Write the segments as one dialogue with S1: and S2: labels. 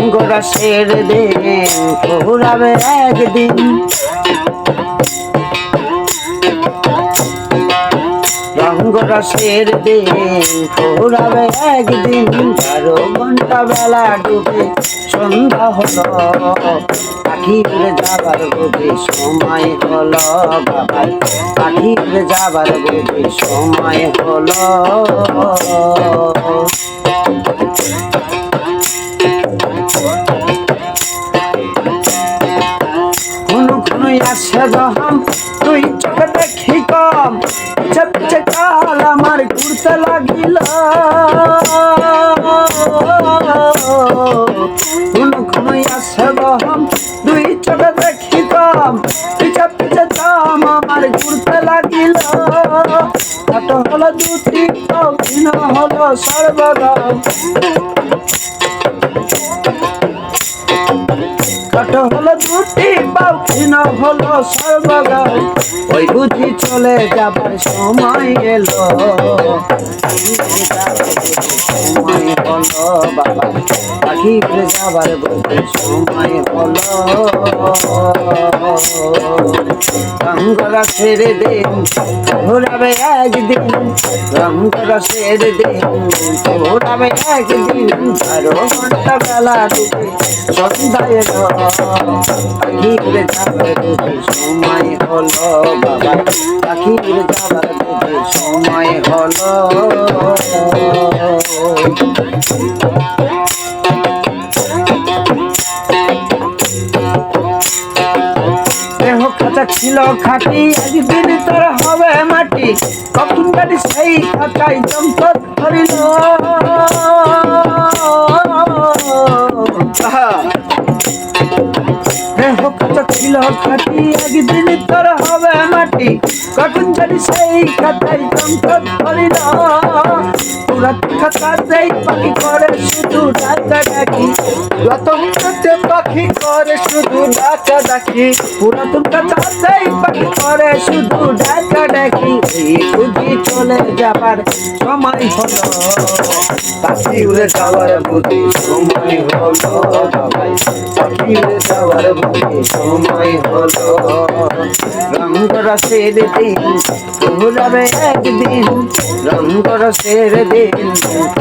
S1: রঙ্গরসের দিন ফুরাবে একদিন। রঙ্গরসের দিন ফুরাবে একদিন। বারো ঘণ্টা বেলা ডুবে সন্ধ্যা হলো। পাখি উড়ে যাবার বুঝি সময় হলো বাবা পাখি উড়ে যাবার বুঝি সময় হলো। আসে রহম তুই চোখে দেখি কম। চপচে কাল আমার ঘুরতে লাগিল। কোনো কোনো আসে রহম তুই চোখে দেখি কম। পিছে পিছে দাম আমার ঘুরতে লাগিল। হলো দুটি হলো সর্বগম কত হলো দুটি বাউখিন হলো সর্বগাও ওই বুঝি চলে যাবার সময় এলো। সময় হলো বাবা। পাখি যাবার বুঝি সময় হলো রঙ্গরা ছেড়ে দিন ঘোরাবে একদিন রঙ্গরা ছেড়ে দিন ঘোরাবে একদিন বারো ঘণ্টা বেলা ডুবে সন্ধ্যা এলো যাবার বুঝি সময় হলো বাবা পাখি যাবার বুঝি সময় হলো খাঁচা ছিল খাটি, একদিন তোর হবে মাটি, কখন গাড়ি সেই খাঁচাই জমত ধরিল। ছিল খাটি, একদিন তোর হবে মাটি, কখন গাড়ি সেই খাঁচাই জমত ধরিল। পুরা খাঁচাতেই পাখি করে শুধু ডাকা। ডাকি
S2: রতনতে পাখি করে, শুধু ডাকা ডাকি।
S1: পুরাতন কাছাতেই পাখি করে, শুধু ডাকা ডাকি। বুঝি চলে যাবার সময় হলো।
S2: পাখি উড়ে যাওয়ার বুঝি সময় হলো। পাখি উড়ে যাওয়ার বুঝি সময় হলো।
S1: রঙ্গ রসের দিন ঘোরাবে একদিন। রঙ্গ রসের দিন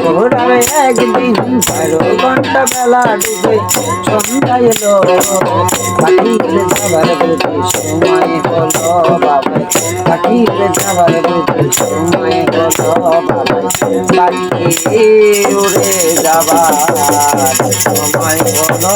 S1: ঘোরাবে একদিন। বারো ঘণ্টা বেলা ডুবে সন্ধ্যা এলো। পাখি উড়ে যাবার বুঝে সময় হলো বাবাই। পাখি উড়ে যাবার বুঝে সময় হলো বাবাই। পাখি উড়ে যাবার সময় হলো।